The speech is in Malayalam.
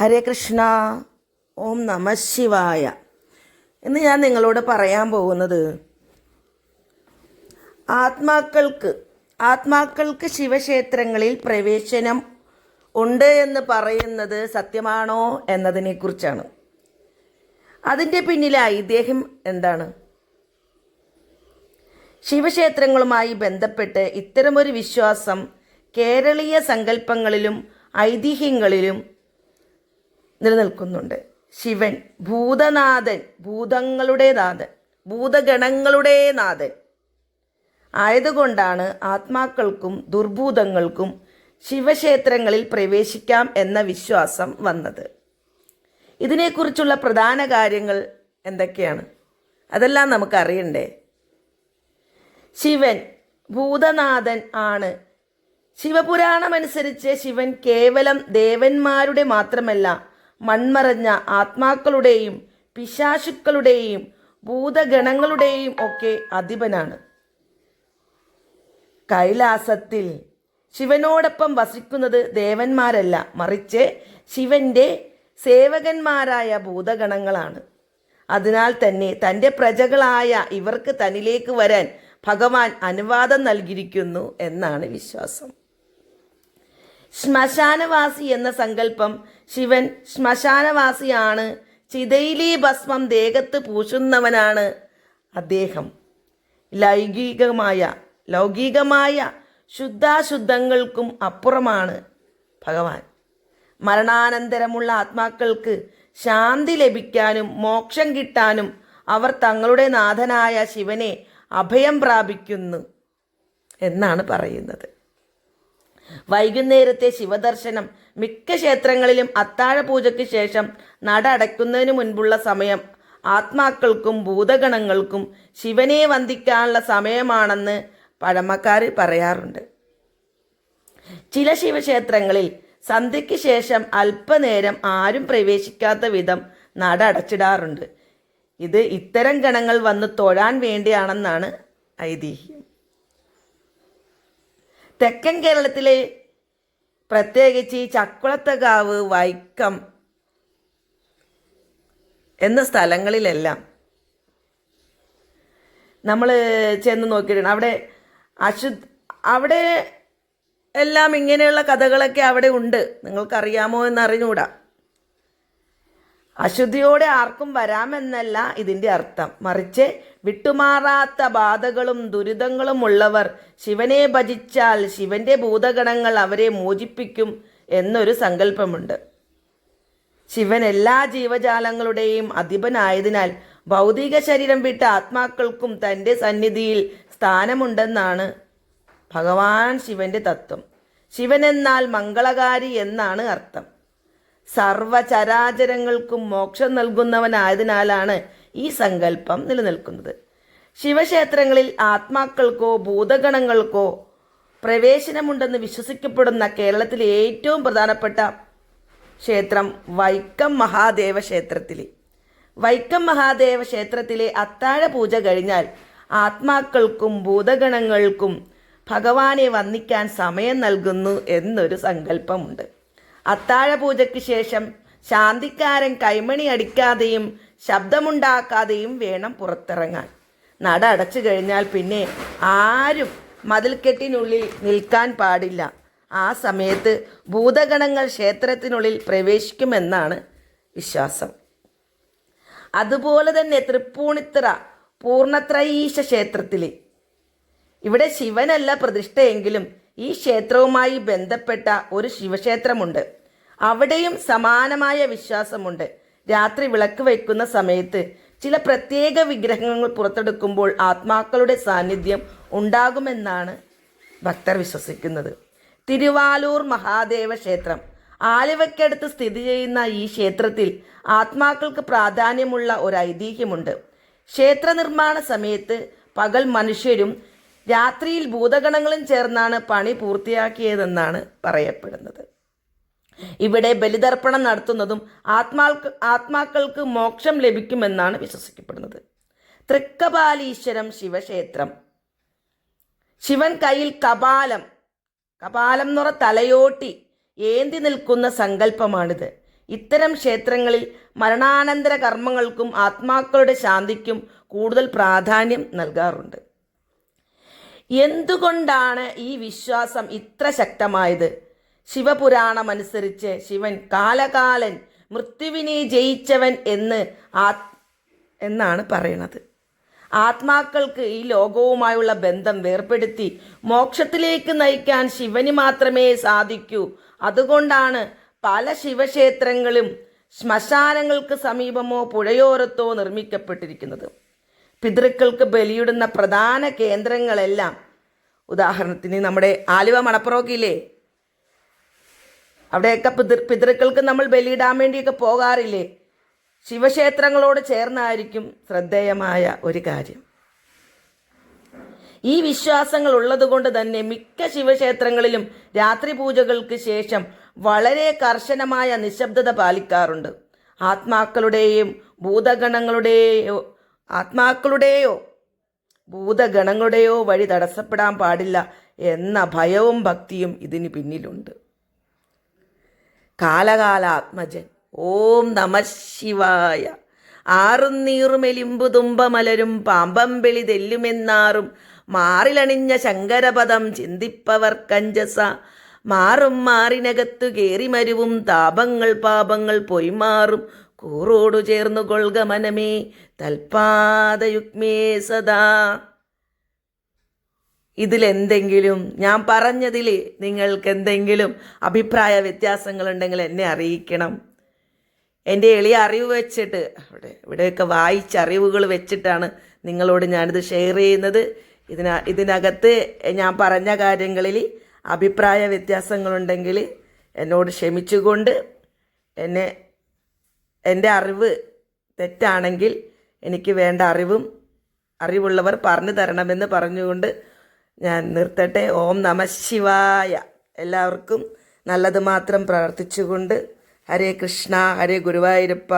ഹരേ കൃഷ്ണ ഓം നമ ശിവായ. ഇന്ന് ഞാൻ നിങ്ങളോട് പറയാൻ പോകുന്നത് ആത്മാക്കൾക്ക് ആത്മാക്കൾക്ക് ശിവക്ഷേത്രങ്ങളിൽ പ്രവേശനം ഉണ്ട് എന്ന് പറയുന്നത് സത്യമാണോ എന്നതിനെക്കുറിച്ചാണ് അതിന്റെ പിന്നിലെ ഐതിഹ്യം എന്താണ്? ശിവക്ഷേത്രങ്ങളുമായി ബന്ധപ്പെട്ട് ഇത്തരമൊരു വിശ്വാസം കേരളീയ സങ്കല്പങ്ങളിലും ഐതിഹ്യങ്ങളിലും നിലനിൽക്കുന്നുണ്ട്. ശിവൻ ഭൂതനാഥൻ ഭൂതങ്ങളുടെ നാഥൻ ഭൂതഗണങ്ങളുടെ നാഥൻ. ആയതുകൊണ്ടാണ് ആത്മാക്കൾക്കും ദുർഭൂതങ്ങൾക്കും ശിവക്ഷേത്രങ്ങളിൽ പ്രവേശിക്കാം എന്ന വിശ്വാസം വന്നത്. ഇതിനെക്കുറിച്ചുള്ള പ്രധാന കാര്യങ്ങൾ എന്തൊക്കെയാണ്? അതെല്ലാം നമുക്കറിയണ്ടേ? ശിവൻ ഭൂതനാഥൻ ആണ്. ശിവപുരാണമനുസരിച്ച് ശിവൻ കേവലം ദേവന്മാരുടെ മാത്രമല്ല മൺമറഞ്ഞ ആത്മാക്കളുടെയും പിശാശുക്കളുടെയും ഭൂതഗണങ്ങളുടെയും ഒക്കെ അധിപനാണ്. കൈലാസത്തിൽ ശിവനോടൊപ്പം വസിക്കുന്നത് ദേവന്മാരല്ല മറിച്ച് ശിവന്റെ സേവകന്മാരായ ഭൂതഗണങ്ങളാണ്. അതിനാൽ തന്നെ തന്റെ പ്രജകളായ ഇവർക്ക് തന്നിലേക്ക് വരാൻ ഭഗവാൻ അനുവാദം നൽകിയിരിക്കുന്നു എന്നാണ് വിശ്വാസം. ശ്മശാനവാസി എന്ന സങ്കല്പം ശിവൻ ശ്മശാനവാസിയാണ്. ചിതയിലെ ഭസ്മം ദേഹത്ത് പൂശുന്നവനാണ് അദ്ദേഹം. ലൈംഗികമായ ലൗകികമായ ശുദ്ധാശുദ്ധങ്ങൾക്കും അപ്പുറമാണ് ഭഗവാൻ. മരണാനന്തരമുള്ള ആത്മാക്കൾക്ക് ശാന്തി ലഭിക്കാനും മോക്ഷം കിട്ടാനും അവർ തങ്ങളുടെ നാഥനായ ശിവനെ അഭയം പ്രാപിക്കുന്നു എന്നാണ് പറയുന്നത്. വൈകുന്നേരത്തെ ശിവദർശനം മിക്ക ക്ഷേത്രങ്ങളിലും അത്താഴ പൂജയ്ക്ക് ശേഷം നട അടയ്ക്കുന്നതിന് മുൻപുള്ള സമയം. ആത്മാക്കൾക്കും ഭൂതഗണങ്ങൾക്കും ശിവനെ വന്ദിക്കാനുള്ള സമയമാണെന്ന് പഴമക്കാർ പറയാറുണ്ട്. ചില ശിവക്ഷേത്രങ്ങളിൽ സന്ധ്യയ്ക്ക് ശേഷം അല്പനേരം ആരും പ്രവേശിക്കാത്ത വിധം നട അടച്ചിടാറുണ്ട് ഇത് ഇത്തരം ഗണങ്ങൾ വന്ന് തൊഴാൻ വേണ്ടിയാണെന്നാണ് ഐതിഹ്യം. തെക്കൻ കേരളത്തിലെ പ്രത്യേകിച്ച് ചക്കുളത്തകാവ് വൈക്കം എന്ന സ്ഥലങ്ങളിലെല്ലാം നമ്മൾ ചെന്ന് നോക്കിയിട്ടുണ്ട്. അവിടെ അശു അവിടെ എല്ലാം ഇങ്ങനെയുള്ള കഥകളൊക്കെ അവിടെ ഉണ്ട്. നിങ്ങൾക്കറിയാമോ എന്ന് അറിഞ്ഞുകൂടാ അശുദ്ധിയോടെ ആർക്കും വരാമെന്നല്ല ഇതിന്റെ അർത്ഥം. മറിച്ച് വിട്ടുമാറാത്ത ബാധകളും ദുരിതങ്ങളും ഉള്ളവർ ശിവനെ ഭജിച്ചാൽ ശിവന്റെ ഭൂതഗണങ്ങൾ അവരെ മോചിപ്പിക്കും എന്നൊരു സങ്കല്പമുണ്ട്. ശിവൻ എല്ലാ ജീവജാലങ്ങളുടെയും അധിപനായതിനാൽ ഭൗതിക ശരീരം വിട്ട ആത്മാക്കൾക്കും തന്റെ സന്നിധിയിൽ സ്ഥാനമുണ്ടെന്നാണ് ഭഗവാൻ ശിവന്റെ തത്വം. ശിവൻ എന്നാൽ മംഗളകാരി എന്നാണ് അർത്ഥം. സർവചരാചരങ്ങൾക്കും മോക്ഷം നൽകുന്നവനായതിനാലാണ് ഈ സങ്കല്പം നിലനിൽക്കുന്നത്. ശിവക്ഷേത്രങ്ങളിൽ ആത്മാക്കൾക്കോ ഭൂതഗണങ്ങൾക്കോ പ്രവേശനമുണ്ടെന്ന് വിശ്വസിക്കപ്പെടുന്ന കേരളത്തിലെ ഏറ്റവും പ്രധാനപ്പെട്ട ക്ഷേത്രം വൈക്കം മഹാദേവ ക്ഷേത്രത്തിലെ വൈക്കം മഹാദേവ ക്ഷേത്രത്തിലെ അത്താഴ പൂജ കഴിഞ്ഞാൽ ആത്മാക്കൾക്കും ഭൂതഗണങ്ങൾക്കും ഭഗവാനെ വന്ദിക്കാൻ സമയം നൽകുന്നു എന്നൊരു സങ്കല്പമുണ്ട്. അത്താഴ പൂജയ്ക്ക് ശേഷം ശാന്തിക്കാരൻ കൈമണി അടിക്കാതെയും ശബ്ദമുണ്ടാക്കാതെയും വേണം പുറത്തിറങ്ങാൻ. നട അടച്ചു കഴിഞ്ഞാൽ പിന്നെ ആരും മതിൽക്കെട്ടിനുള്ളിൽ നിൽക്കാൻ പാടില്ല. ആ സമയത്ത് ഭൂതഗണങ്ങൾ ക്ഷേത്രത്തിനുള്ളിൽ പ്രവേശിക്കുമെന്നാണ് വിശ്വാസം. അതുപോലെ തന്നെ തൃപ്പൂണിത്തറ പൂർണത്രയീശ ക്ഷേത്രത്തിൽ ഇവിടെ ശിവനല്ല പ്രതിഷ്ഠയെങ്കിലും ഈ ക്ഷേത്രവുമായി ബന്ധപ്പെട്ട ഒരു ശിവക്ഷേത്രമുണ്ട്. അവിടെയും സമാനമായ വിശ്വാസമുണ്ട്. രാത്രി വിളക്ക് വയ്ക്കുന്ന സമയത്ത് ചില പ്രത്യേക വിഗ്രഹങ്ങൾ പുറത്തെടുക്കുമ്പോൾ ആത്മാക്കളുടെ സാന്നിധ്യം ഉണ്ടാകുമെന്നാണ് ഭക്തർ വിശ്വസിക്കുന്നത്. തിരുവാലൂർ മഹാദേവ ക്ഷേത്രം. ആലുവയ്ക്കടുത്ത് സ്ഥിതി ചെയ്യുന്ന ഈ ക്ഷേത്രത്തിൽ ആത്മാക്കൾക്ക് പ്രാധാന്യമുള്ള ഒരു ഐതിഹ്യമുണ്ട്. ക്ഷേത്ര നിർമ്മാണ സമയത്ത് പകൽ മനുഷ്യരും രാത്രിയിൽ ഭൂതഗണങ്ങളും ചേർന്നാണ് പണി പൂർത്തിയാക്കിയതെന്നാണ് പറയപ്പെടുന്നത്. ഇവിടെ ബലിതർപ്പണം നടത്തുന്നതും ആത്മാൾക്ക് ആത്മാക്കൾക്ക് മോക്ഷം ലഭിക്കുമെന്നാണ് വിശ്വസിക്കപ്പെടുന്നത്. തൃക്കപാലീശ്വരം ശിവക്ഷേത്രം. ശിവൻ കയ്യിൽ കപാലം. കപാലം എന്ന് പറഞ്ഞ തലയോട്ടി ഏന്തി നിൽക്കുന്ന സങ്കല്പമാണിത്. ഇത്തരം ക്ഷേത്രങ്ങളിൽ മരണാനന്തര കർമ്മങ്ങൾക്കും ആത്മാക്കളുടെ ശാന്തിക്കും കൂടുതൽ പ്രാധാന്യം നൽകാറുണ്ട്. എന്തുകൊണ്ടാണ് ഈ വിശ്വാസം ഇത്ര ശക്തമായത്? ശിവപുരാണമനുസരിച്ച് ശിവൻ കാലകാലൻ മൃത്യുവിനെ ജയിച്ചവൻ എന്ന് ആ എന്നാണ് പറയുന്നത് ആത്മാക്കൾക്ക് ഈ ലോകവുമായുള്ള ബന്ധം വേർപ്പെടുത്തി മോക്ഷത്തിലേക്ക് നയിക്കാൻ ശിവന് മാത്രമേ സാധിക്കൂ. അതുകൊണ്ടാണ് പല ശിവക്ഷേത്രങ്ങളും ശ്മശാനങ്ങൾക്ക് സമീപമോ പുഴയോരത്തോ നിർമ്മിക്കപ്പെട്ടിരിക്കുന്നത്. പിതൃക്കൾക്ക് ബലിയിടുന്ന പ്രധാന കേന്ദ്രങ്ങളെല്ലാം ഉദാഹരണത്തിന് നമ്മുടെ ആലുവ മണപ്പുറമൊക്കെ അവിടെയൊക്കെ പിതൃ പിതൃക്കൾക്ക് നമ്മൾ ബലിയിടാൻ വേണ്ടിയൊക്കെ പോകാറില്ലേ? ശിവക്ഷേത്രങ്ങളോട് ചേർന്നായിരിക്കും ശ്രദ്ധേയമായ ഒരു കാര്യം. ഈ വിശ്വാസങ്ങൾ ഉള്ളതുകൊണ്ട് തന്നെ മിക്ക ശിവക്ഷേത്രങ്ങളിലും രാത്രി പൂജകൾക്ക് ശേഷം വളരെ കർശനമായ നിശബ്ദത പാലിക്കാറുണ്ട്. ആത്മാക്കളുടെയും ഭൂതഗണങ്ങളുടെയോ ആത്മാക്കളുടെയോ ഭൂതഗണങ്ങളുടെയോ വഴി തടസ്സപ്പെടാൻ പാടില്ല എന്ന ഭയവും ഭക്തിയും ഇതിന് പിന്നിലുണ്ട്. കാലകാലാത്മജൻ ഓം നമ ശിവായ. ആറും നീറും എലിമ്പു തുമ്പമലരും പാമ്പം വിളി തെല്ലുമെന്നാറും മാറിലണിഞ്ഞ ശങ്കരപദം ചിന്തിപ്പവർ കഞ്ചസ. മാറും മാറിനകത്തു കേറി മരുവും താപങ്ങൾ പാപങ്ങൾ പൊയ്മാറും കൂറോടു ചേർന്നു കൊൾക മനമേ തൽപാദയുഗ്മേ സദാ. ഇതിലെന്തെങ്കിലും ഞാൻ പറഞ്ഞതിൽ നിങ്ങൾക്ക് എന്തെങ്കിലും അഭിപ്രായ വ്യത്യാസങ്ങളുണ്ടെങ്കിൽ എന്നെ അറിയിക്കണം. എന്റെ എളിയ അറിവ് വെച്ചിട്ട് അവിടെ ഇവിടെയൊക്കെ വായിച്ച അറിവുകൾ വെച്ചിട്ടാണ് നിങ്ങളോട് ഞാനിത് ഷെയർ ചെയ്യുന്നത്. ഇതിന ഇതിനകത്ത് ഞാൻ പറഞ്ഞ കാര്യങ്ങളിൽ അഭിപ്രായ വ്യത്യാസങ്ങളുണ്ടെങ്കിൽ എന്നോട് ക്ഷമിച്ചുകൊണ്ട് എന്നെ എന്റെ അറിവ് തെറ്റാണെങ്കിൽ എനിക്ക് വേണ്ട അറിവും അറിവുള്ളവർ പറഞ്ഞു തരണമെന്ന് പറഞ്ഞുകൊണ്ട് ഞാൻ നിർത്തട്ടെ. ഓം നമ ശിവായ. എല്ലാവർക്കും നല്ലത് മാത്രം പ്രാർത്ഥിച്ചുകൊണ്ട് ഹരേ കൃഷ്ണ ഹരേ ഗുരുവായൂരപ്പ.